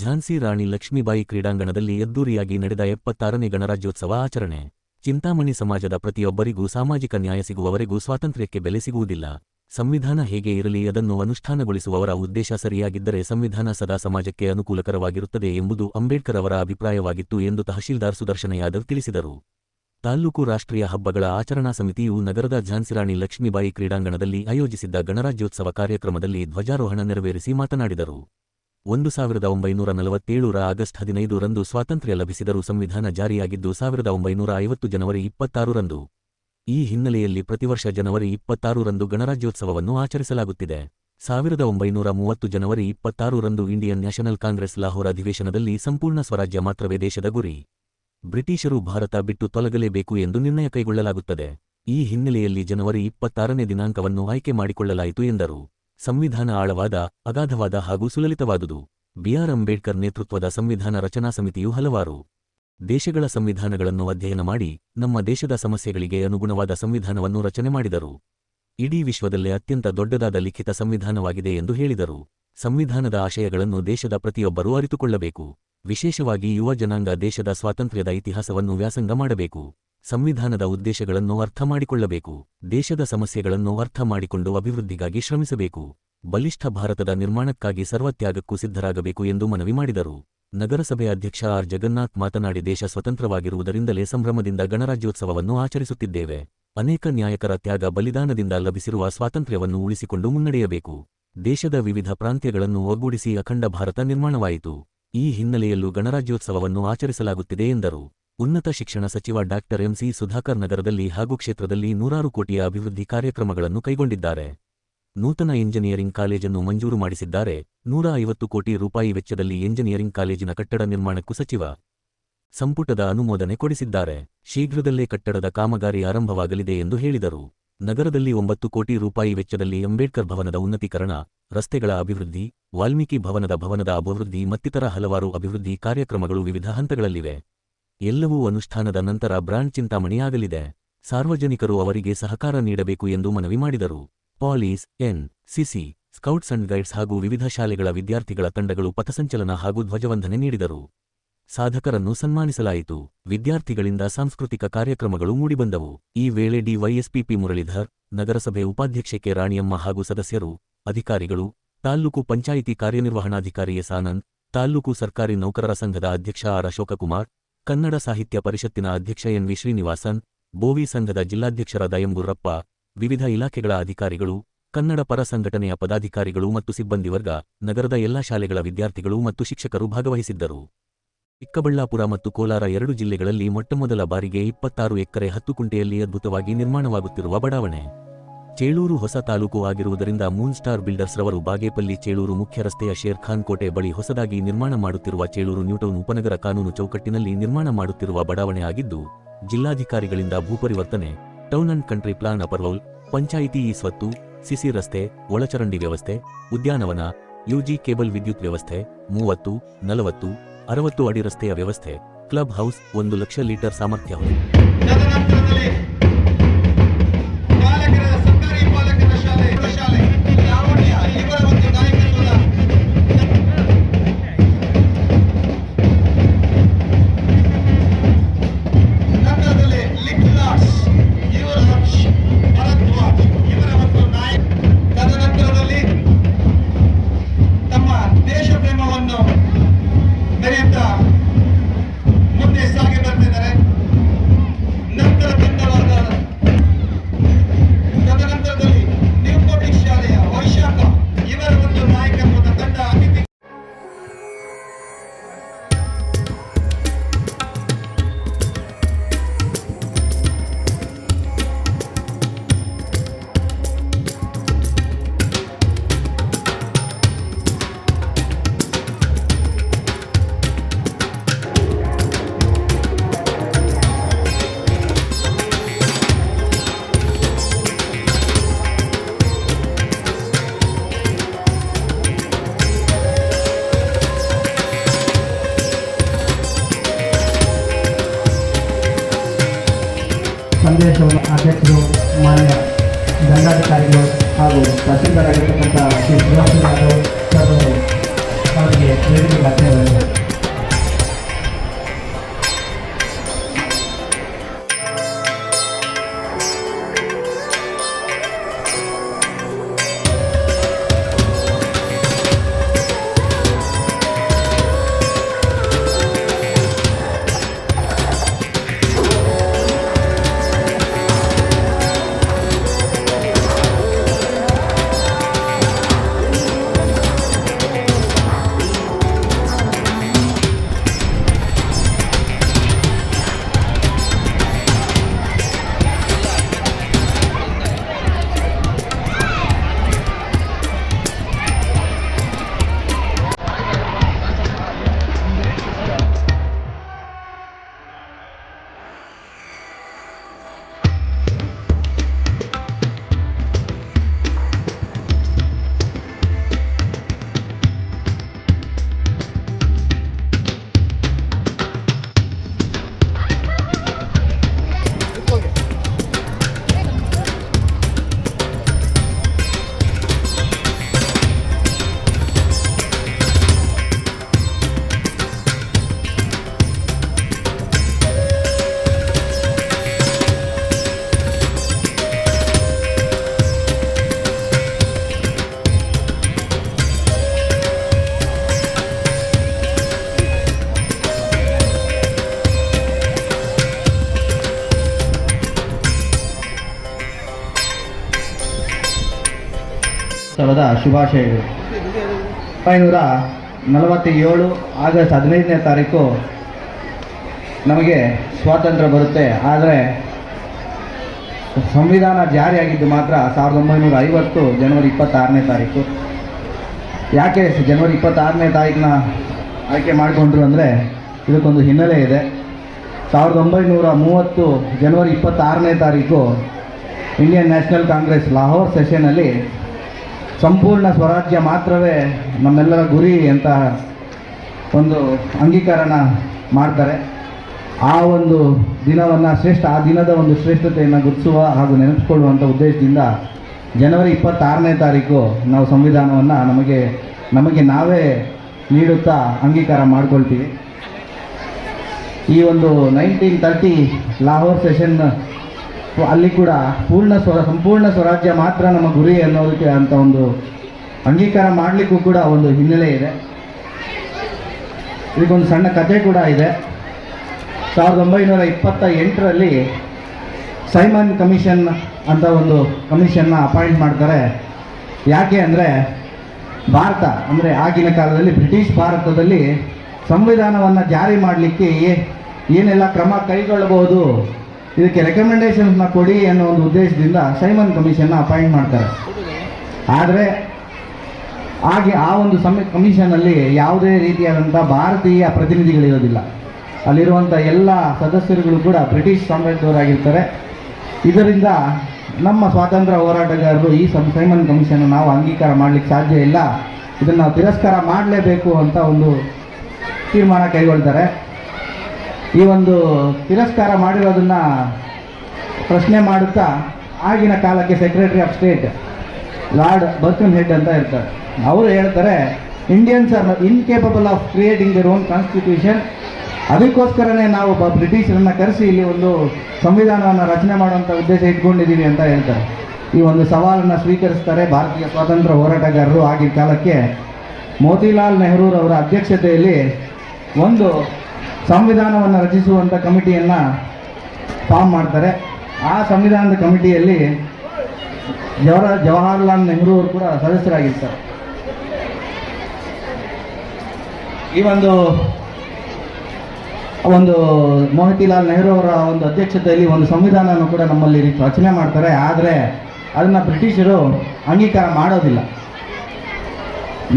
ಝಾನ್ಸಿ ರಾಣಿ ಲಕ್ಷ್ಮೀಬಾಯಿ ಕ್ರೀಡಾಂಗಣದಲ್ಲಿ ಅದ್ದೂರಿಯಾಗಿ ನಡೆದ ಎಪ್ಪತ್ತಾರನೇ ಗಣರಾಜ್ಯೋತ್ಸವ ಆಚರಣೆ. ಚಿಂತಾಮಣಿ ಸಮಾಜದ ಪ್ರತಿಯೊಬ್ಬರಿಗೂ ಸಾಮಾಜಿಕ ನ್ಯಾಯ ಸಿಗುವವರೆಗೂ ಸ್ವಾತಂತ್ರ್ಯಕ್ಕೆ ಬೆಲೆ ಸಿಗುವುದಿಲ್ಲ. ಸಂವಿಧಾನ ಹೇಗೆ ಇರಲಿ ಅದನ್ನು ಅನುಷ್ಠಾನಗೊಳಿಸುವವರ ಉದ್ದೇಶ ಸರಿಯಾಗಿದ್ದರೆ ಸಂವಿಧಾನ ಸದಾ ಸಮಾಜಕ್ಕೆ ಅನುಕೂಲಕರವಾಗಿರುತ್ತದೆ ಎಂಬುದು ಅಂಬೇಡ್ಕರ್ ಅವರ ಅಭಿಪ್ರಾಯವಾಗಿತ್ತು ಎಂದು ತಹಶೀಲ್ದಾರ್ ಸುದರ್ಶನ ಯಾದವ್ ತಿಳಿಸಿದರು. ತಾಲ್ಲೂಕು ರಾಷ್ಟ್ರೀಯ ಹಬ್ಬಗಳ ಆಚರಣಾ ಸಮಿತಿಯು ನಗರದ ಝಾನ್ಸಿರಾಣಿ ಲಕ್ಷ್ಮೀಬಾಯಿ ಕ್ರೀಡಾಂಗಣದಲ್ಲಿ ಆಯೋಜಿಸಿದ್ದ ಗಣರಾಜ್ಯೋತ್ಸವ ಕಾರ್ಯಕ್ರಮದಲ್ಲಿ ಧ್ವಜಾರೋಹಣ ನೆರವೇರಿಸಿ ಮಾತನಾಡಿದರು. ಒಂದು ಸಾವಿರದ ಒಂಬೈನೂರ ನಲವತ್ತೇಳರ ಆಗಸ್ಟ್ ಹದಿನೈದು ರಂದು ಸ್ವಾತಂತ್ರ್ಯ ಲಭಿಸಿದರೂ ಸಂವಿಧಾನ ಜಾರಿಯಾಗಿದ್ದು ಸಾವಿರದ ಒಂಬೈನೂರ ಐವತ್ತು ಜನವರಿ ಇಪ್ಪತ್ತಾರು ರಂದು. ಈ ಹಿನ್ನೆಲೆಯಲ್ಲಿ ಪ್ರತಿವರ್ಷ ಜನವರಿ ಇಪ್ಪತ್ತಾರು ರಂದು ಗಣರಾಜ್ಯೋತ್ಸವವನ್ನು ಆಚರಿಸಲಾಗುತ್ತಿದೆ. ಸಾವಿರದ ಒಂಬೈನೂರ ಮೂವತ್ತು ಜನವರಿ ಇಪ್ಪತ್ತಾರು ರಂದು ಇಂಡಿಯನ್ ನ್ಯಾಷನಲ್ ಕಾಂಗ್ರೆಸ್ ಲಾಹೋರ್ ಅಧಿವೇಶನದಲ್ಲಿ ಸಂಪೂರ್ಣ ಸ್ವರಾಜ್ಯ ಮಾತ್ರವೇ ದೇಶದ ಗುರಿ. ಬ್ರಿಟಿಷರು ಭಾರತ ಬಿಟ್ಟು ತೊಲಗಲೇಬೇಕು ಎಂದು ನಿರ್ಣಯ ಕೈಗೊಳ್ಳಲಾಗುತ್ತದೆ. ಈ ಹಿನ್ನೆಲೆಯಲ್ಲಿ ಜನವರಿ ಇಪ್ಪತ್ತಾರನೇ ದಿನಾಂಕವನ್ನು ಆಯ್ಕೆ ಮಾಡಿಕೊಳ್ಳಲಾಯಿತು ಎಂದರು. ಸಂವಿಧಾನ ಆಳವಾದ, ಅಗಾಧವಾದ ಹಾಗೂ ಸುಲಲಿತವಾದುದು. ಬಿಆರ್ ಅಂಬೇಡ್ಕರ್ ನೇತೃತ್ವದ ಸಂವಿಧಾನ ರಚನಾ ಸಮಿತಿಯು ಹಲವಾರು ದೇಶಗಳ ಸಂವಿಧಾನಗಳನ್ನು ಅಧ್ಯಯನ ಮಾಡಿ, ನಮ್ಮ ದೇಶದ ಸಮಸ್ಯೆಗಳಿಗೆ ಅನುಗುಣವಾದ ಸಂವಿಧಾನವನ್ನು ರಚನೆ ಮಾಡಿದರು. ಇಡೀ ವಿಶ್ವದಲ್ಲೇ ಅತ್ಯಂತ ದೊಡ್ಡದಾದ ಲಿಖಿತ ಸಂವಿಧಾನವಾಗಿದೆ ಎಂದು ಹೇಳಿದರು. ಸಂವಿಧಾನದ ಆಶಯಗಳನ್ನು ದೇಶದ ಪ್ರತಿಯೊಬ್ಬರೂ ಅರಿತುಕೊಳ್ಳಬೇಕು. ವಿಶೇಷವಾಗಿ ಯುವ ಜನಾಂಗ ದೇಶದ ಸ್ವಾತಂತ್ರ್ಯದ ಇತಿಹಾಸವನ್ನು ವ್ಯಾಸಂಗ ಮಾಡಬೇಕು. ಸಂವಿಧಾನದ ಉದ್ದೇಶಗಳನ್ನು ಅರ್ಥ ಮಾಡಿಕೊಳ್ಳಬೇಕು ದೇಶದ ಸಮಸ್ಯೆಗಳನ್ನು ಅರ್ಥ ಮಾಡಿಕೊಂಡು ಅಭಿವೃದ್ಧಿಗಾಗಿ ಶ್ರಮಿಸಬೇಕು, ಬಲಿಷ್ಠ ಭಾರತದ ನಿರ್ಮಾಣಕ್ಕಾಗಿ ಸರ್ವತ್ಯಾಗಕ್ಕೂ ಸಿದ್ಧರಾಗಬೇಕು ಎಂದು ಮನವಿ ಮಾಡಿದರು. ನಗರಸಭೆ ಅಧ್ಯಕ್ಷ ಆರ್. ಜಗನ್ನಾಥ್ ಮಾತನಾಡಿ, ದೇಶ ಸ್ವತಂತ್ರವಾಗಿರುವುದರಿಂದಲೇ ಸಂಭ್ರಮದಿಂದ ಗಣರಾಜ್ಯೋತ್ಸವವನ್ನು ಆಚರಿಸುತ್ತಿದ್ದೇವೆ. ಅನೇಕ ನ್ಯಾಯಕರ ತ್ಯಾಗ ಬಲಿದಾನದಿಂದ ಲಭಿಸಿರುವ ಸ್ವಾತಂತ್ರ್ಯವನ್ನು ಉಳಿಸಿಕೊಂಡು ಮುನ್ನಡೆಯಬೇಕು. ದೇಶದ ವಿವಿಧ ಪ್ರಾಂತ್ಯಗಳನ್ನು ಒಗ್ಗೂಡಿಸಿ ಅಖಂಡ ಭಾರತ ನಿರ್ಮಾಣವಾಯಿತು. ಈ ಹಿನ್ನೆಲೆಯಲ್ಲೂ ಗಣರಾಜ್ಯೋತ್ಸವವನ್ನು ಆಚರಿಸಲಾಗುತ್ತಿದೆ ಎಂದರು. ಉನ್ನತ ಶಿಕ್ಷಣ ಸಚಿವ ಡಾಕ್ಟರ್ ಎಂಸಿ ಸುಧಾಕರ್ ನಗರದಲ್ಲಿ ಹಾಗೂ ಕ್ಷೇತ್ರದಲ್ಲಿ ನೂರಾರು ಕೋಟಿಯ ಅಭಿವೃದ್ಧಿ ಕಾರ್ಯಕ್ರಮಗಳನ್ನು ಕೈಗೊಂಡಿದ್ದಾರೆ. ನೂತನ ಎಂಜಿನಿಯರಿಂಗ್ ಕಾಲೇಜನ್ನು ಮಂಜೂರು ಮಾಡಿಸಿದ್ದಾರೆ. ನೂರ ಐವತ್ತು ಕೋಟಿ ರೂಪಾಯಿ ವೆಚ್ಚದಲ್ಲಿ ಎಂಜಿನಿಯರಿಂಗ್ ಕಾಲೇಜಿನ ಕಟ್ಟಡ ನಿರ್ಮಾಣಕ್ಕೂ ಸಚಿವ ಸಂಪುಟದ ಅನುಮೋದನೆ ಕೊಡಿಸಿದ್ದಾರೆ. ಶೀಘ್ರದಲ್ಲೇ ಕಟ್ಟಡದ ಕಾಮಗಾರಿ ಆರಂಭವಾಗಲಿದೆ ಎಂದು ಹೇಳಿದರು. ನಗರದಲ್ಲಿ ಒಂಬತ್ತು ಕೋಟಿ ರೂಪಾಯಿ ವೆಚ್ಚದಲ್ಲಿ ಅಂಬೇಡ್ಕರ್ ಭವನದ ಉನ್ನತೀಕರಣ, ರಸ್ತೆಗಳ ಅಭಿವೃದ್ಧಿ, ವಾಲ್ಮೀಕಿ ಭವನದ ಭವನದ ಅಭಿವೃದ್ಧಿ ಮತ್ತಿತರ ಹಲವಾರು ಅಭಿವೃದ್ಧಿ ಕಾರ್ಯಕ್ರಮಗಳು ವಿವಿಧ ಹಂತಗಳಲ್ಲಿವೆ. ಎಲ್ಲವೂ ಅನುಷ್ಠಾನದ ನಂತರ ಬ್ರಾಂಡ್ ಚಿಂತಾಮಣಿಯಾಗಲಿದೆ. ಸಾರ್ವಜನಿಕರು ಅವರಿಗೆ ಸಹಕಾರ ನೀಡಬೇಕು ಎಂದು ಮನವಿ ಮಾಡಿದರು. Police, N, CC, scouts and guides ಹಾಗೂ ವಿವಿಧ ಶಾಲೆಗಳ ವಿದ್ಯಾರ್ಥಿಗಳ ತಂಡಗಳು ಪಥಸಂಚಲನ ಹಾಗೂ ಧ್ವಜವಂದನೆ ನೀಡಿದರು. ಸಾಧಕರನ್ನು ಸನ್ಮಾನಿಸಲಾಯಿತು. ವಿದ್ಯಾರ್ಥಿಗಳಿಂದ ಸಾಂಸ್ಕೃತಿಕ ಕಾರ್ಯಕ್ರಮಗಳು ಮೂಡಿಬಂದವು. ಈ ವೇಳೆ ಡಿವೈಎಸ್ಪಿಪಿ ಮುರಳೀಧರ್, ನಗರಸಭೆ ಉಪಾಧ್ಯಕ್ಷೆ ಕೆ ರಾಣಿಯಮ್ಮ ಹಾಗೂ ಸದಸ್ಯರು, ಅಧಿಕಾರಿಗಳು ತಾಲ್ಲೂಕು ಪಂಚಾಯಿತಿ ಕಾರ್ಯನಿರ್ವಹಣಾಧಿಕಾರಿ ಎಸ್ ಆನಂದ್ ತಾಲ್ಲೂಕು ಸರ್ಕಾರಿ ನೌಕರರ ಸಂಘದ ಅಧ್ಯಕ್ಷ ಆರ್ ಅಶೋಕಕುಮಾರ್ ಕನ್ನಡ ಸಾಹಿತ್ಯ ಪರಿಷತ್ತಿನ ಅಧ್ಯಕ್ಷ ಎನ್ ವಿ ಶ್ರೀನಿವಾಸನ್, ಬೋವಿ ಸಂಘದ ಜಿಲ್ಲಾಧ್ಯಕ್ಷರಾದ ಎಂ ಗುರ್ರಪ್ಪ, ವಿವಿಧ ಇಲಾಖೆಗಳ ಅಧಿಕಾರಿಗಳು, ಕನ್ನಡ ಪರ ಸಂಘಟನೆಯ ಪದಾಧಿಕಾರಿಗಳು ಮತ್ತು ಸಿಬ್ಬಂದಿ ವರ್ಗ, ನಗರದ ಎಲ್ಲಾ ಶಾಲೆಗಳ ವಿದ್ಯಾರ್ಥಿಗಳು ಮತ್ತು ಶಿಕ್ಷಕರು ಭಾಗವಹಿಸಿದ್ದರು. ಚಿಕ್ಕಬಳ್ಳಾಪುರ ಮತ್ತು ಕೋಲಾರ ಎರಡು ಜಿಲ್ಲೆಗಳಲ್ಲಿ ಮೊಟ್ಟಮೊದಲ ಬಾರಿಗೆ ಇಪ್ಪತ್ತಾರು ಎಕರೆ ಹತ್ತು ಕುಂಟೆಯಲ್ಲಿ ಅದ್ಭುತವಾಗಿ ನಿರ್ಮಾಣವಾಗುತ್ತಿರುವ ಬಡಾವಣೆ. ಚೇಳೂರು ಹೊಸ ತಾಲೂಕು ಆಗಿರುವುದರಿಂದ ಮೂನ್ ಸ್ಟಾರ್ ಬಿಲ್ಡರ್ಸ್ ರವರು ಬಾಗೇಪಲ್ಲಿ ಚೇಳೂರು ಮುಖ್ಯ ರಸ್ತೆಯ ಶೇರ್ಖಾನ್ ಕೋಟೆ ಬಳಿ ಹೊಸದಾಗಿ ನಿರ್ಮಾಣ ಮಾಡುತ್ತಿರುವ ಚೇಳೂರು ನ್ಯೂಟೌನ್ ಉಪನಗರ ಕಾನೂನು ಚೌಕಟ್ಟಿನಲ್ಲಿ ನಿರ್ಮಾಣ ಮಾಡುತ್ತಿರುವ ಬಡಾವಣೆ ಆಗಿದ್ದು, ಜಿಲ್ಲಾಧಿಕಾರಿಗಳಿಂದ ಭೂಪರಿವರ್ತನೆ, town and country plan approval panchayat ಈ ಸ್ವತ್ತು, ಸಿಸಿ ರಸ್ತೆ, ಒಳಚರಂಡಿ ವ್ಯವಸ್ಥೆ, ಉದ್ಯಾನವನ, ಯುಜಿ ಕೇಬಲ್ ವಿದ್ಯುತ್ ವ್ಯವಸ್ಥೆ, ಮೂವತ್ತು, ನಲವತ್ತು, ಅರವತ್ತು ಅಡಿ ರಸ್ತೆಯ ವ್ಯವಸ್ಥೆ, ಕ್ಲಬ್ ಹೌಸ್ ಒಂದು ಲಕ್ಷ ಲೀಟರ್ ಸಾಮರ್ಥ್ಯ ಸಂದೇಶವನ್ನು ಅಧ್ಯಕ್ಷರು ಮಾನ್ಯ ದಂಡಾಧಿಕಾರಿಗಳು ಹಾಗೂ ತಹಸೀಲ್ದಾರ್ ಆಗಿರ್ತಕ್ಕಂಥ ಶ್ರೀ ಸುಭಾಷ್ ಯಾದವ್ ಸರ್ ಅವರು ಅವರಿಗೆ ಶುಭಾಶಯಗಳು. ಒಂಬೈನೂರ ನಲವತ್ತೇಳು ಆಗಸ್ಟ್ ಹದಿನೈದನೇ ತಾರೀಕು ನಮಗೆ ಸ್ವಾತಂತ್ರ್ಯ ಬರುತ್ತೆ. ಆದರೆ ಸಂವಿಧಾನ ಜಾರಿಯಾಗಿದ್ದು ಮಾತ್ರ ಸಾವಿರದ ಒಂಬೈನೂರ ಐವತ್ತು ಜನವರಿ ಇಪ್ಪತ್ತಾರನೇ ತಾರೀಕು. ಯಾಕೆ ಜನವರಿ ಇಪ್ಪತ್ತಾರನೇ ತಾರೀಕನ್ನ ಆಯ್ಕೆ ಮಾಡಿಕೊಂಡ್ರು ಅಂದರೆ ಇದಕ್ಕೊಂದು ಹಿನ್ನೆಲೆ ಇದೆ. ಸಾವಿರದ ಒಂಬೈನೂರ ಮೂವತ್ತು ಜನವರಿ ಇಪ್ಪತ್ತಾರನೇ ತಾರೀಕು ಇಂಡಿಯನ್ ನ್ಯಾಷನಲ್ ಕಾಂಗ್ರೆಸ್ ಲಾಹೋರ್ ಸೆಷನಲ್ಲಿ ಸಂಪೂರ್ಣ ಸ್ವರಾಜ್ಯ ಮಾತ್ರವೇ ನಮ್ಮೆಲ್ಲರ ಗುರಿ ಅಂತ ಒಂದು ಅಂಗೀಕಾರನ ಮಾಡ್ತಾರೆ. ಆ ಒಂದು ದಿನವನ್ನು ಶ್ರೇಷ್ಠ, ಆ ದಿನದ ಒಂದು ಶ್ರೇಷ್ಠತೆಯನ್ನು ಗುರುತಿಸುವ ಹಾಗೂ ನೆನಪಿಸಿಕೊಳ್ಳುವಂಥ ಉದ್ದೇಶದಿಂದ ಜನವರಿ ಇಪ್ಪತ್ತಾರನೇ ತಾರೀಕು ನಾವು ಸಂವಿಧಾನವನ್ನು ನಮಗೆ ನಮಗೆ ನಾವೇ ನೀಡುತ್ತಾ ಅಂಗೀಕಾರ ಮಾಡ್ಕೊಳ್ತೀವಿ. ಈ ಒಂದು ನೈನ್ಟೀನ್ ತರ್ಟಿ ಲಾಹೋರ್ ಸೆಷನ್ ಅಲ್ಲಿ ಕೂಡ ಪೂರ್ಣ ಸ್ವರ, ಸಂಪೂರ್ಣ ಸ್ವರಾಜ್ಯ ಮಾತ್ರ ನಮ್ಮ ಗುರಿ ಅನ್ನೋದಕ್ಕೆ ಅಂತ ಒಂದು ಅಂಗೀಕಾರ ಮಾಡಲಿಕ್ಕೂ ಕೂಡ ಒಂದು ಹಿನ್ನೆಲೆ ಇದೆ. ಇದಕ್ಕೊಂದು ಸಣ್ಣ ಕಥೆ ಕೂಡ ಇದೆ. ಸಾವಿರದ ಒಂಬೈನೂರ ಇಪ್ಪತ್ತ ಎಂಟರಲ್ಲಿ ಸೈಮನ್ ಕಮಿಷನ್ ಅಂತ ಒಂದು ಕಮಿಷನ್ನ ಅಪಾಯಿಂಟ್ ಮಾಡ್ತಾರೆ. ಯಾಕೆ ಅಂದರೆ ಭಾರತ, ಅಂದರೆ ಆಗಿನ ಕಾಲದಲ್ಲಿ ಬ್ರಿಟಿಷ್ ಭಾರತದಲ್ಲಿ ಸಂವಿಧಾನವನ್ನು ಜಾರಿ ಮಾಡಲಿಕ್ಕೆ ಏನೆಲ್ಲ ಕ್ರಮ ಕೈಗೊಳ್ಳಬಹುದು ಇದಕ್ಕೆ ರೆಕಮೆಂಡೇಶನ್ಸ್ನ ಕೊಡಿ ಅನ್ನೋ ಒಂದು ಉದ್ದೇಶದಿಂದ ಸೈಮನ್ ಕಮಿಷನ್ನ ಅಪಾಯಿಂಟ್ ಮಾಡ್ತಾರೆ. ಆದರೆ, ಹಾಗೆ ಆ ಒಂದು ಸಮ ಕಮಿಷನಲ್ಲಿ ಯಾವುದೇ ರೀತಿಯಾದಂಥ ಭಾರತೀಯ ಪ್ರತಿನಿಧಿಗಳಿರೋದಿಲ್ಲ ಅಲ್ಲಿರುವಂಥ ಎಲ್ಲ ಸದಸ್ಯರುಗಳು ಕೂಡ ಬ್ರಿಟಿಷ್ ಸಾಮ್ರಾಜ್ಯದವರಾಗಿರ್ತಾರೆ. ಇದರಿಂದ ನಮ್ಮ ಸ್ವಾತಂತ್ರ್ಯ ಹೋರಾಟಗಾರರು ಈ ಸಂ ಸೈಮನ್ ಕಮಿಷನ್ ನಾವು ಅಂಗೀಕಾರ ಮಾಡಲಿಕ್ಕೆ ಸಾಧ್ಯ ಇಲ್ಲ. ಇದನ್ನು ತಿರಸ್ಕಾರ ಮಾಡಲೇಬೇಕು ಅಂತ ಒಂದು ತೀರ್ಮಾನ ಕೈಗೊಳ್ತಾರೆ. ಈ ಒಂದು ತಿರಸ್ಕಾರ ಮಾಡಿರೋದನ್ನು ಪ್ರಶ್ನೆ ಮಾಡುತ್ತಾ ಆಗಿನ ಕಾಲಕ್ಕೆ secretary of state lord Birkenhead ಅಂತ ಇರ್ತಾರೆ. ಅವರು ಹೇಳ್ತಾರೆ Indians are incapable of creating their own constitution ಅದಕ್ಕೋಸ್ಕರನೇ ನಾವು ಬ್ರಿಟಿಷರನ್ನ ಕರೆಸಿ ಇಲ್ಲಿ ಒಂದು ಸಂವಿಧಾನವನ್ನು ರಚನೆ ಮಾಡುವಂಥ ಉದ್ದೇಶ ಇಟ್ಕೊಂಡಿದ್ದೀವಿ ಅಂತ ಹೇಳ್ತಾರೆ. ಈ ಒಂದು ಸವಾಲನ್ನು ಸ್ವೀಕರಿಸ್ತಾರೆ ಭಾರತೀಯ ಸ್ವಾತಂತ್ರ್ಯ ಹೋರಾಟಗಾರರು ಆಗಿನ ಕಾಲಕ್ಕೆ. ಮೋತಿಲಾಲ್ ನೆಹರೂರವರ ಅಧ್ಯಕ್ಷತೆಯಲ್ಲಿ ಒಂದು ಸಂವಿಧಾನವನ್ನು ರಚಿಸುವಂಥ ಕಮಿಟಿಯನ್ನು ಫಾರ್ಮ್ ಮಾಡ್ತಾರೆ. ಆ ಸಂವಿಧಾನದ ಕಮಿಟಿಯಲ್ಲಿ ಜವಹರ ಜವಾಹರ್ಲಾಲ್ ನೆಹರು ಅವರು ಕೂಡ ಸದಸ್ಯರಾಗಿರ್ತಾರೆ ಈ ಒಂದು ಒಂದು ಮೋಹತಿಲಾಲ್ ನೆಹರು ಅವರ ಒಂದು ಅಧ್ಯಕ್ಷತೆಯಲ್ಲಿ ಒಂದು ಸಂವಿಧಾನವನ್ನು ಕೂಡ ನಮ್ಮಲ್ಲಿ ರಚನೆ ಮಾಡ್ತಾರೆ. ಆದರೆ ಅದನ್ನು ಬ್ರಿಟಿಷರು ಅಂಗೀಕಾರ ಮಾಡೋದಿಲ್ಲ.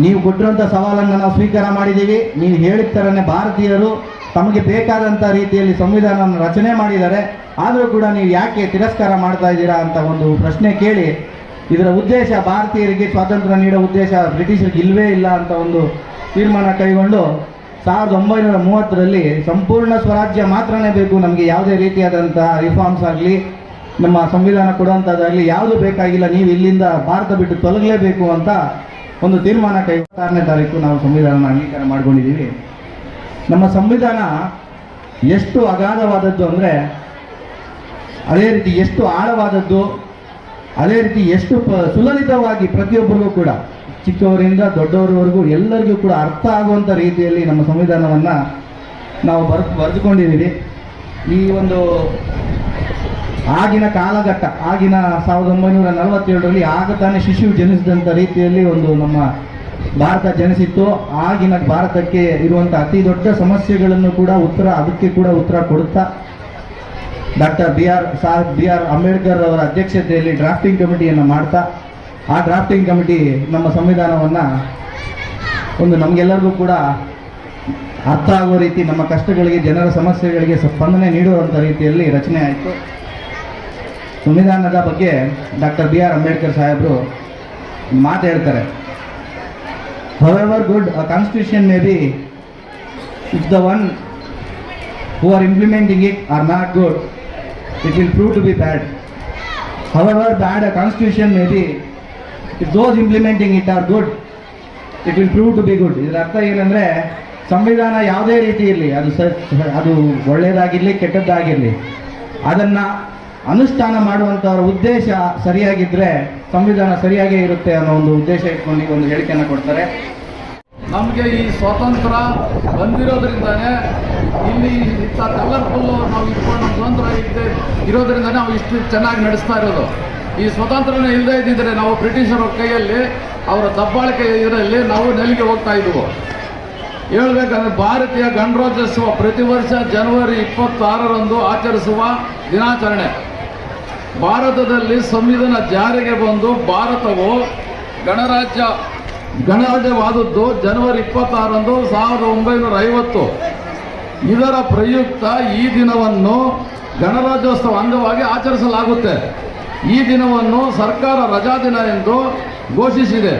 ನೀವು ಕೊಟ್ಟಿರುವಂಥ ಸವಾಲನ್ನು ನಾವು ಸ್ವೀಕಾರ ಮಾಡಿದ್ದೀವಿ. ನೀವು ಹೇಳಿದ ಥರನೇ ಭಾರತೀಯರು ತಮಗೆ ಬೇಕಾದಂಥ ರೀತಿಯಲ್ಲಿ ಸಂವಿಧಾನವನ್ನು ರಚನೆ ಮಾಡಿದ್ದಾರೆ. ಆದರೂ ಕೂಡ ನೀವು ಯಾಕೆ ತಿರಸ್ಕಾರ ಮಾಡ್ತಾ ಇದ್ದೀರಾ ಅಂತ ಒಂದು ಪ್ರಶ್ನೆ ಕೇಳಿ. ಇದರ ಉದ್ದೇಶ ಭಾರತೀಯರಿಗೆ ಸ್ವಾತಂತ್ರ್ಯ ನೀಡೋ ಉದ್ದೇಶ ಬ್ರಿಟಿಷರಿಗೆ ಇಲ್ಲವೇ ಇಲ್ಲ ಅಂತ ಒಂದು ತೀರ್ಮಾನ ಕೈಗೊಂಡು ಸಾವಿರದ ಒಂಬೈನೂರ ಮೂವತ್ತರಲ್ಲಿ ಸಂಪೂರ್ಣ ಸ್ವರಾಜ್ಯ ಮಾತ್ರನೇ ಬೇಕು, ನಮಗೆ ಯಾವುದೇ ರೀತಿಯಾದಂಥ ರಿಫಾರ್ಮ್ಸ್ ಆಗಲಿ, ನಮ್ಮ ಸಂವಿಧಾನ ಕೊಡುವಂಥದ್ದಾಗಲಿ ಯಾವುದು ಬೇಕಾಗಿಲ್ಲ, ನೀವು ಇಲ್ಲಿಂದ ಭಾರತ ಬಿಟ್ಟು ತೊಲಗಲೇಬೇಕು ಅಂತ ಒಂದು ತೀರ್ಮಾನ ಕೈ ಆರನೇ ತಾರೀಕು ನಾವು ಸಂವಿಧಾನ ಅಂಗೀಕಾರ ಮಾಡ್ಕೊಂಡಿದ್ದೀವಿ. ನಮ್ಮ ಸಂವಿಧಾನ ಎಷ್ಟು ಅಗಾಧವಾದದ್ದು ಅಂದರೆ ಅದೇ ರೀತಿ ಎಷ್ಟು ಆಳವಾದದ್ದು, ಅದೇ ರೀತಿ ಎಷ್ಟು ಸುಲಲಿತವಾಗಿ ಪ್ರತಿಯೊಬ್ಬರಿಗೂ ಕೂಡ, ಚಿಕ್ಕವರಿಂದ ದೊಡ್ಡವರವರೆಗೂ ಎಲ್ಲರಿಗೂ ಕೂಡ ಅರ್ಥ ಆಗುವಂಥ ರೀತಿಯಲ್ಲಿ ನಮ್ಮ ಸಂವಿಧಾನವನ್ನು ನಾವು ಬರ್, ಬರೆದುಕೊಂಡಿದ್ದೀವಿ. ಈ ಒಂದು ಆಗಿನ ಕಾಲಘಟ್ಟ, ಆಗಿನ ಸಾವಿರದ ಒಂಬೈನೂರ ನಲವತ್ತೇಳರಲ್ಲಿ ಆಗ ತಾನೇ ಶಿಶು ಜನಿಸಿದಂಥ ರೀತಿಯಲ್ಲಿ ಒಂದು ನಮ್ಮ ಭಾರತ ಜನಿಸಿತ್ತು. ಆಗಿನ ಭಾರತಕ್ಕೆ ಇರುವಂಥ ಅತಿ ದೊಡ್ಡ ಸಮಸ್ಯೆಗಳನ್ನು ಕೂಡ ಉತ್ತರ, ಅದಕ್ಕೆ ಕೂಡ ಉತ್ತರ ಕೊಡುತ್ತಾ, doctor B R Saheb, B R Ambedkar ಅವರ ಅಧ್ಯಕ್ಷತೆಯಲ್ಲಿ ಡ್ರಾಫ್ಟಿಂಗ್ ಕಮಿಟಿಯನ್ನು ಮಾಡ್ತಾ, ಆ ಡ್ರಾಫ್ಟಿಂಗ್ ಕಮಿಟಿ ನಮ್ಮ ಸಂವಿಧಾನವನ್ನು ಒಂದು ನಮಗೆಲ್ಲರಿಗೂ ಕೂಡ ಅರ್ಥ ಆಗುವ ರೀತಿ ನಮ್ಮ ಕಷ್ಟಗಳಿಗೆ, ಜನರ ಸಮಸ್ಯೆಗಳಿಗೆ ಸ್ಪಂದನೆ ನೀಡುವಂಥ ರೀತಿಯಲ್ಲಿ ರಚನೆ ಆಯಿತು. ಸಂವಿಧಾನದ ಬಗ್ಗೆ ಡಾಕ್ಟರ್ ಬಿ ಆರ್ ಅಂಬೇಡ್ಕರ್ ಸಾಹೇಬರು ಮಾತು ಹೇಳ್ತಾರೆ good a constitution may be, if the one who are implementing it are not good, it will prove to be bad. However bad a constitution may be, if those implementing it are good, it will prove to be good. ಇದರ ಅರ್ಥ ಏನಂದರೆ ಸಂವಿಧಾನ ಯಾವುದೇ ರೀತಿ ಇರಲಿ ಅದು ಸ ಅದು ಒಳ್ಳೆಯದಾಗಿರಲಿ ಕೆಟ್ಟದ್ದಾಗಿರಲಿ ಅದನ್ನು ಅನುಷ್ಠಾನ ಮಾಡುವಂಥವ್ರ ಉದ್ದೇಶ ಸರಿಯಾಗಿದ್ದರೆ ಸಂವಿಧಾನ ಸರಿಯಾಗೇ ಇರುತ್ತೆ ಅನ್ನೋ ಒಂದು ಉದ್ದೇಶ ಇಟ್ಕೊಂಡು ಒಂದು ಹೇಳಿಕೆಯನ್ನು ಕೊಡ್ತಾರೆ. ನಮಗೆ ಈ ಸ್ವಾತಂತ್ರ್ಯ ಬಂದಿರೋದ್ರಿಂದಾನೆ ಇಲ್ಲಿ ಇಂಥ ಕಲರ್ಫುಲ್ಲು ನಾವು ಇಟ್ಕೊಂಡು ಸ್ವಾತಂತ್ರ್ಯ ಸ್ವತಂತ್ರ ಇದ್ದೆ ಇರೋದ್ರಿಂದ ನಾವು ಇಷ್ಟು ಚೆನ್ನಾಗಿ ನಡೆಸ್ತಾ ಇರೋದು. ಈ ಸ್ವಾತಂತ್ರ್ಯನೇ ಇಲ್ಲದೆ ಇದ್ದಿದ್ರೆ ನಾವು ಬ್ರಿಟಿಷರ ಕೈಯಲ್ಲಿ, ಅವರ ದಬ್ಬಾಳಿಕೆ ಇದರಲ್ಲಿ ನಾವು ನೆಲೆಗೆ ಹೋಗ್ತಾ ಇದ್ವು. ಹೇಳ್ಬೇಕಂದ್ರೆ ಭಾರತೀಯ ಗಣರಾಜ್ಯೋತ್ಸವ ಪ್ರತಿ ವರ್ಷ ಜನವರಿ ಇಪ್ಪತ್ತಾರರಂದು ಆಚರಿಸುವ ದಿನಾಚರಣೆ. ಭಾರತದಲ್ಲಿ ಸಂವಿಧಾನ ಜಾರಿಗೆ ಬಂದು ಭಾರತವು ಗಣರಾಜ್ಯ, ಗಣರಾಜ್ಯವಾದದ್ದು ಜನವರಿ ಇಪ್ಪತ್ತಾರರಂದು ಸಾವಿರದ ಒಂಬೈನೂರ ಐವತ್ತು. ಇದರ ಪ್ರಯುಕ್ತ ಈ ದಿನವನ್ನು ಗಣರಾಜ್ಯೋತ್ಸವ ಅಂಗವಾಗಿ ಆಚರಿಸಲಾಗುತ್ತೆ. ಈ ದಿನವನ್ನು ಸರ್ಕಾರ ರಜಾದಿನ ಎಂದು ಘೋಷಿಸಿದೆ.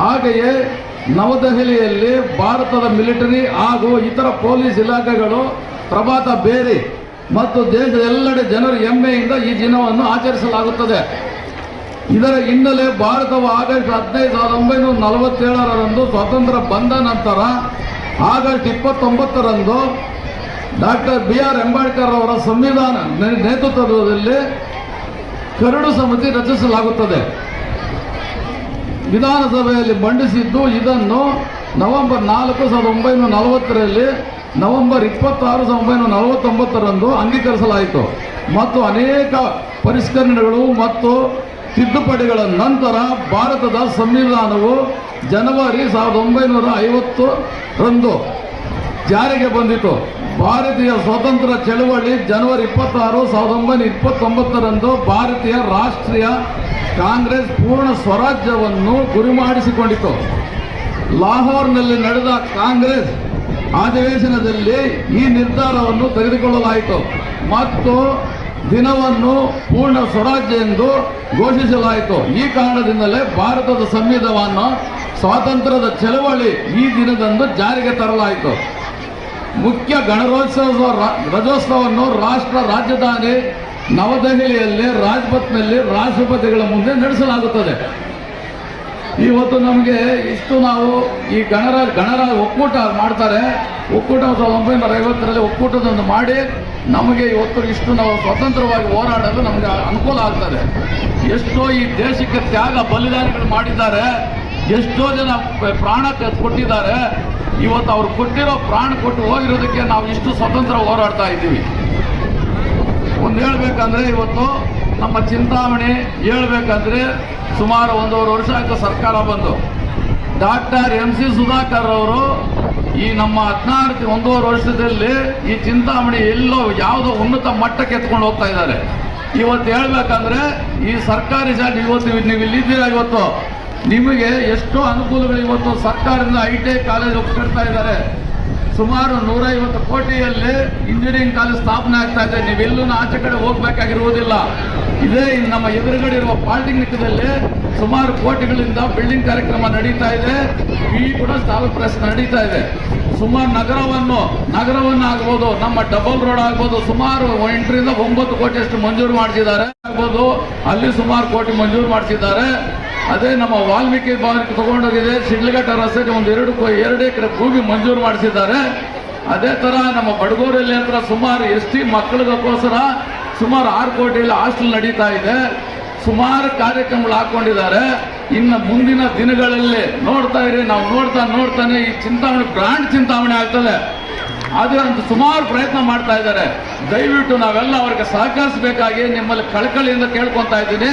ಹಾಗೆಯೇ ನವದೆಹಲಿಯಲ್ಲಿ ಭಾರತದ ಮಿಲಿಟರಿ ಹಾಗೂ ಇತರ ಪೊಲೀಸ್ ಇಲಾಖೆಗಳು ಪ್ರಭಾತ ಬೇರಿ ಮತ್ತು ದೇಶದ ಎಲ್ಲೆಡೆ ಜನರು ಹೆಮ್ಮೆಯಿಂದ ಈ ದಿನವನ್ನು ಆಚರಿಸಲಾಗುತ್ತದೆ. ಇದರ ಹಿನ್ನೆಲೆ ಭಾರತವು ಆಗಸ್ಟ್ ಹದಿನೈದು ಸಾವಿರದ ಒಂಬೈನೂರ ನಲವತ್ತೇಳರಂದು ಸ್ವಾತಂತ್ರ್ಯ ಬಂದ ನಂತರ ಆಗಸ್ಟ್ ಇಪ್ಪತ್ತೊಂಬತ್ತರಂದು ಡಾಕ್ಟರ್ ಬಿ ಆರ್ ಅಂಬೇಡ್ಕರ್ ಅವರ ಸಂವಿಧಾನ ನೇತೃತ್ವದಲ್ಲಿ ಕರಡು ಸಮಿತಿ ರಚಿಸಲಾಗುತ್ತದೆ. ವಿಧಾನಸಭೆಯಲ್ಲಿ ಮಂಡಿಸಿದ್ದು ಇದನ್ನು ನವೆಂಬರ್ ನಾಲ್ಕು ಸಾವಿರದ ಒಂಬೈನೂರ ನಲವತ್ತರಲ್ಲಿ ನವೆಂಬರ್ ಇಪ್ಪತ್ತಾರು ಸಾವಿರದ ಒಂಬೈನೂರ ನಲವತ್ತೊಂಬತ್ತರಂದು ಅಂಗೀಕರಿಸಲಾಯಿತು. ಮತ್ತು ಅನೇಕ ಪರಿಷ್ಕರಣೆಗಳು ಮತ್ತು ತಿದ್ದುಪಡಿಗಳ ನಂತರ ಭಾರತದ ಸಂವಿಧಾನವು ಜನವರಿ ಸಾವಿರದ ಒಂಬೈನೂರ ಐವತ್ತರಂದು ಜಾರಿಗೆ ಬಂದಿತು. ಭಾರತೀಯ ಸ್ವಾತಂತ್ರ್ಯ ಚಳವಳಿ ಜನವರಿ ಇಪ್ಪತ್ತಾರು ಸಾವಿರದ ಒಂಬೈನೂರ ಇಪ್ಪತ್ತೊಂಬತ್ತರಂದು ಭಾರತೀಯ ರಾಷ್ಟ್ರೀಯ ಕಾಂಗ್ರೆಸ್ ಪೂರ್ಣ ಸ್ವರಾಜ್ಯವನ್ನು ಗುರಿ ಮಾಡಿಸಿಕೊಂಡಿತು. ಲಾಹೋರ್ನಲ್ಲಿ ನಡೆದ ಕಾಂಗ್ರೆಸ್ ಅಧಿವೇಶನದಲ್ಲಿ ಈ ನಿರ್ಧಾರವನ್ನು ತೆಗೆದುಕೊಳ್ಳಲಾಯಿತು. ಮತ್ತು ದಿನವನ್ನು ಪೂರ್ಣ ಸ್ವರಾಜ್ಯ ಎಂದು ಘೋಷಿಸಲಾಯಿತು. ಈ ಕಾರಣದಿಂದಲೇ ಭಾರತದ ಸಂವಿಧಾನವನ್ನು ಸ್ವಾತಂತ್ರ್ಯದ ಚಳವಳಿ ಈ ದಿನದಂದು ಜಾರಿಗೆ ತರಲಾಯಿತು. ಮುಖ್ಯ ಗಣರಾಜ್ಯೋತ್ಸವ ರಜೋತ್ಸವವನ್ನು ರಾಷ್ಟ್ರ ರಾಜಧಾನಿ ನವದೆಹಲಿಯಲ್ಲಿ, ರಾಜ್ಪಥ್ನಲ್ಲಿ ರಾಷ್ಟ್ರಪತಿಗಳ ಮುಂದೆ ನಡೆಸಲಾಗುತ್ತದೆ. ಇವತ್ತು ನಮಗೆ ಇಷ್ಟು ನಾವು ಈ ಗಣರ ಗಣರ ಒಕ್ಕೂಟ ಮಾಡ್ತಾರೆ. ಒಕ್ಕೂಟ ಸಾವಿರದ ಒಂಬೈನೂರ ಐವತ್ತರಲ್ಲಿ ಒಕ್ಕೂಟದೊಂದು ಮಾಡಿ ನಮಗೆ ಇವತ್ತು ಇಷ್ಟು ನಾವು ಸ್ವತಂತ್ರವಾಗಿ ಹೋರಾಡಲು ನಮಗೆ ಅನುಕೂಲ ಆಗ್ತದೆ. ಎಷ್ಟೋ ಈ ದೇಶಕ್ಕೆ ತ್ಯಾಗ ಬಲಿದಾನಗಳು ಮಾಡಿದ್ದಾರೆ. ಎಷ್ಟೋ ಜನ ಪ್ರಾಣ ಕೊಟ್ಟಿದ್ದಾರೆ ಇವತ್ತು ಅವ್ರು ಕೊಟ್ಟಿರೋ ಪ್ರಾಣ ಕೊಟ್ಟು ಹೋಗಿರೋದಕ್ಕೆ ನಾವು ಇಷ್ಟು ಸ್ವತಂತ್ರ ಹೋರಾಡ್ತಾ ಇದ್ದೀವಿ. ಒಂದು ಹೇಳ್ಬೇಕಂದ್ರೆ ಇವತ್ತು ನಮ್ಮ ಚಿಂತಾಮಣಿ ಹೇಳ್ಬೇಕಂದ್ರೆ ಸುಮಾರು ಒಂದೂವರೆ ವರ್ಷ ಆಯ್ತು ಸರ್ಕಾರ ಬಂದು. ಡಾಕ್ಟರ್ ಎಂ ಸಿ ಸುಧಾಕರ್ ಅವರು ಈ ನಮ್ಮ ಹದಿನಾರು ಒಂದೂವರೆ ವರ್ಷದಲ್ಲಿ ಈ ಚಿಂತಾಮಣಿ ಎಲ್ಲೋ ಯಾವುದೋ ಉನ್ನತ ಮಟ್ಟಕ್ಕೆ ಎತ್ಕೊಂಡು ಹೋಗ್ತಾ ಇದ್ದಾರೆ. ಇವತ್ತು ಹೇಳ್ಬೇಕಂದ್ರೆ ಈ ಸರ್ಕಾರಿ ಜಾಗ ಇವತ್ತು ನೀವು ಇಲ್ಲಿದ್ದೀರಾ ಇವತ್ತು? ನಿಮಗೆ ಎಷ್ಟೋ ಅನುಕೂಲಗಳು ಇವತ್ತು ಸರ್ಕಾರದಿಂದ ಐ ಟಿ ಐ ಕಾಲೇಜ್ ಕಟ್ತಾ ಇದ್ದಾರೆ. ಸುಮಾರು ನೂರೈವತ್ತು ಕೋಟಿಯಲ್ಲಿ ಇಂಜಿನಿಯರಿಂಗ್ ಕಾಲೇಜ್ ಸ್ಥಾಪನೆ ಆಗ್ತಾ ಇದೆ. ನೀವೆಲ್ಲೂ ಆಚೆ ಕಡೆ ಹೋಗ್ಬೇಕಾಗಿರುವುದಿಲ್ಲ. ಇದೇ ನಮ್ಮ ಎದುರುಗಡೆ ಇರುವ ಪಾಲಿಟೆಕ್ನಿಕ್ದಲ್ಲಿ ಸುಮಾರು ಕೋಟಿಗಳಿಂದ ಬಿಲ್ಡಿಂಗ್ ಕಾರ್ಯಕ್ರಮ ನಡೀತಾ ಇದೆ. ಈ ಕೂಡ ಸ್ಟಾಲ್ ಪ್ರೆಸ್ ನಡೀತಾ ಇದೆ. ಸುಮಾರು ನಗರವನ್ನು ನಗರವನ್ನು ಆಗ್ಬೋದು, ನಮ್ಮ ಡಬಲ್ ರೋಡ್ ಆಗ್ಬೋದು, ಸುಮಾರು ಎಂಟರಿಂದ ಒಂಬತ್ತು ಕೋಟಿಯಷ್ಟು ಮಂಜೂರು ಮಾಡಿಸಿದ್ದಾರೆ. ಆಗ್ಬೋದು, ಅಲ್ಲಿ ಸುಮಾರು ಕೋಟಿ ಮಂಜೂರು ಮಾಡಿಸಿದ್ದಾರೆ. ಅದೇ ನಮ್ಮ ವಾಲ್ಮೀಕಿ ಭವನಕ್ಕೆ ತಗೊಂಡೋಗಿದೆ. ಶಿಡ್ಲಘಟ್ಟ ರಸ್ತೆಗೆ ಒಂದು ಎರಡು ಎರಡು ಎಕರೆ ಭೂಮಿ ಮಂಜೂರು ಮಾಡಿಸಿದ್ದಾರೆ. ಅದೇ ಥರ ನಮ್ಮ ಬಡಗೂರಲ್ಲಿ ಹತ್ರ ಸುಮಾರು ಎಸ್ ಟಿ ಮಕ್ಕಳಿಗೋಸ್ಕರ ಸುಮಾರು ಆರು ಕೋಟಿಯಲ್ಲಿ ಹಾಸ್ಟೆಲ್ ನಡೀತಾ ಇದೆ. ಸುಮಾರು ಕಾರ್ಯಕ್ರಮಗಳು ಹಾಕೊಂಡಿದ್ದಾರೆ. ಇನ್ನು ಮುಂದಿನ ದಿನಗಳಲ್ಲಿ ನೋಡ್ತಾ ಇರಿ, ನಾವು ನೋಡ್ತಾ ನೋಡ್ತಾನೆ ಈ ಚಿಂತಾವಣೆ ಬ್ರಾಂಡ್ ಚಿಂತಾವಣೆ ಆಗ್ತದೆ. ಅದೇ ಅಂತ ಸುಮಾರು ಪ್ರಯತ್ನ ಮಾಡ್ತಾ ಇದ್ದಾರೆ. ದಯವಿಟ್ಟು ನಾವೆಲ್ಲ ಅವ್ರಿಗೆ ಸಹಕರಿಸಬೇಕಾಗಿ ನಿಮ್ಮಲ್ಲಿ ಕಳಕಳಿಯಿಂದ ಕೇಳ್ಕೊತಾ ಇದ್ದೀನಿ.